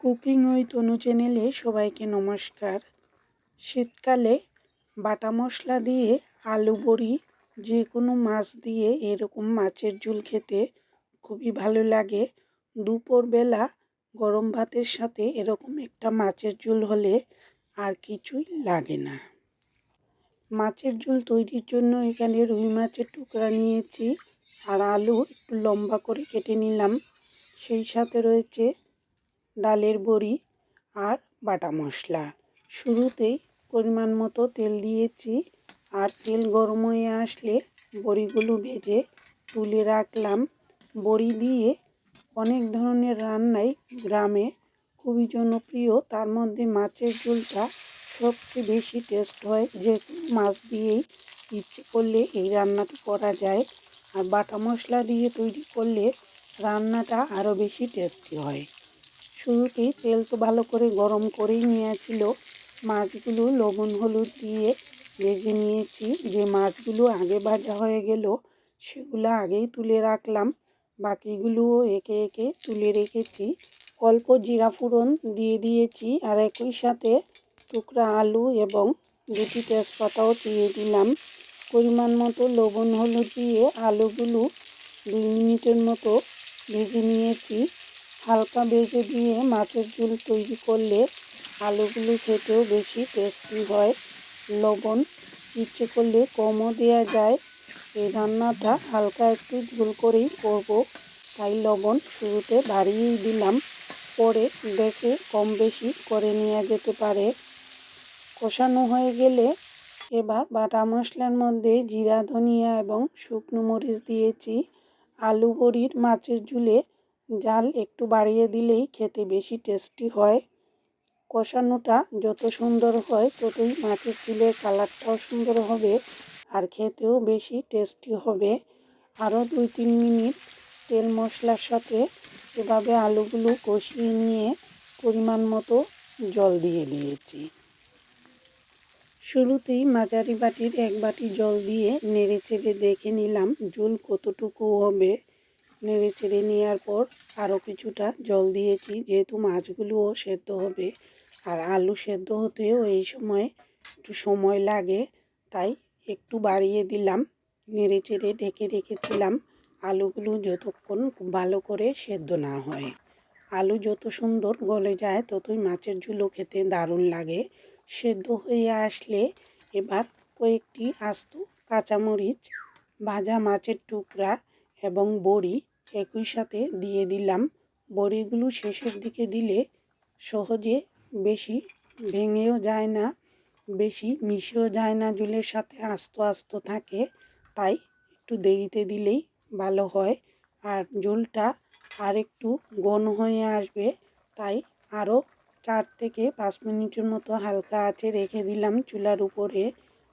Cooking ওই তনু চ্যানেলে সবাইকে নমস্কার। শীতকালে বাটা মশলা দিয়ে আলু বড়ি যে কোনো মাছ দিয়ে এরকম মাছের ঝোল খেতে খুবই ভালো লাগে। দুপুরবেলা গরম ভাতের সাথে এরকম একটা মাছের ঝোল হলে আর কিছুই লাগে না। মাছের ঝোল তৈরির জন্য এখানে রুই মাছের টুকরা নিয়েছি আর আলু একটু লম্বা করে কেটে নিলাম। সেই সাথে রয়েছে ডালের বড়ি আর বাটা মশলা। শুরুতেই পরিমাণ মতো তেল দিয়েছি আর তেল গরম হয়ে আসলে বড়িগুলো ভেজে তুলে রাখলাম। বড়ি দিয়ে অনেক ধরনের রান্নাই গ্রামে খুবই জনপ্রিয়। তার মধ্যে মাছের ঝোলটা সবচেয়ে বেশি টেস্ট হয়। যে মাছ দিয়েই ইচ্ছে করলে এই রান্নাটি করা যায়। আর বাটা মশলা দিয়ে তৈরি করলে রান্নাটা আরও বেশি টেস্টি হয়। শুরুতেই তেল তো ভালো করে গরম করেই নিয়েছিল। মাছগুলো লবণ হলুদ দিয়ে ভেজে নিয়েছি। যে মাছগুলো আগে ভাজা হয়ে গেল, সেগুলো আগেই তুলে রাখলাম। বাকিগুলোও একে একে তুলে রেখেছি। অল্প জিরা ফোড়ন দিয়ে দিয়েছি আর একই সাথে টুকরা আলু এবং দুটি তেজপাতাও দিয়ে দিলাম। পরিমাণ মতো লবণ হলুদ দিয়ে আলুগুলো দুই মিনিটের মতো ভেজে নিয়েছি। হালকা বেজে দিয়ে মাছের ঝোল তৈরি করলে আলুগুলো খেতেও বেশি টেস্টি হয়। লবণ ইচ্ছে করলে কমও দেওয়া যায়। এই রান্নাটা হালকা একটু ঝোল করেই করব। তাই লবণ শুরুতে বাড়িয়েই দিলাম। পরে দেখে কম বেশি করে নেওয়া যেতে পারে। কষানো হয়ে গেলে এবার বাটা মশলার মধ্যে জিরা, ধনিয়া এবং শুকনো মরিচ দিয়েছি। আলু বড়ির মাছের ঝুলে জাল একটু বাড়িয়ে দিলেই খেতে বেশি টেস্টি হয়। কষানোটা যত সুন্দর হয়, ততই মাছের ঝুলের কালারটাও সুন্দর হবে আর খেতেও বেশি টেস্টি হবে। আরও দুই তিন মিনিট তেল মশলার সাথে এভাবে আলুগুলো কষিয়ে নিয়ে পরিমাণ মতো জল দিয়ে দিয়েছি। শুরুতেই মাঝারি বাটির এক বাটি জল দিয়ে নেড়ে চেড়ে দেখে নিলাম জল কতটুকু হবে। নেড়ে চেড়ে নেওয়ার পর আরও কিছুটা জল দিয়েছি, যেহেতু মাছগুলোও সেদ্ধ হবে আর আলু সেদ্ধ হতেও এই সময় একটু সময় লাগে, তাই একটু বাড়িয়ে দিলাম। নেড়ে চেড়ে ঢেকে রেখেছিলাম আলুগুলো যতক্ষণ ভালো করে সেদ্ধ না হয়। আলু যত সুন্দর গলে যায় ততই মাছের ঝুলো খেতে দারুণ লাগে। সেদ্ধ হয়ে আসলে এবার কয়েকটি আস্ত কাঁচামরিচ, ভাজা মাছের টুকরা এবং বড়ি একই সাথে দিয়ে দিলাম। বড়িগুলো শেষের দিকে দিলে সহজে বেশি ভেঙেও যায় না, বেশি মিশেও যায় না, জলের সাথে আস্ত আস্ত থাকে, তাই একটু দেরিতে দিলেই ভালো হয়। আর ঝোলটা আর একটু ঘন হয়ে আসবে, তাই আরও চার থেকে পাঁচ মিনিটের মতো হালকা আছে রেখে দিলাম চুলার উপরে।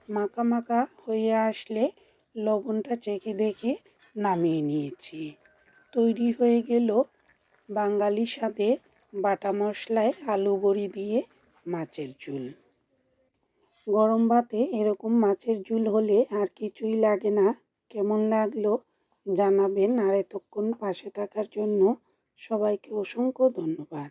মাখা মাখা হয়ে আসলে লবণটা চেখে দেখে নামিয়ে নিয়েছি। তৈরি হয়ে গেল বাঙালি সাথে বাটা মশলায় আলু বড়ি দিয়ে মাছের ঝুল। গরম ভাতে এরকম মাছের ঝুল হলে আর কিছুই লাগে না। কেমন লাগল জানাবেন আর এতক্ষণ পাশে থাকার জন্য সবাইকে অসংখ্য ধন্যবাদ।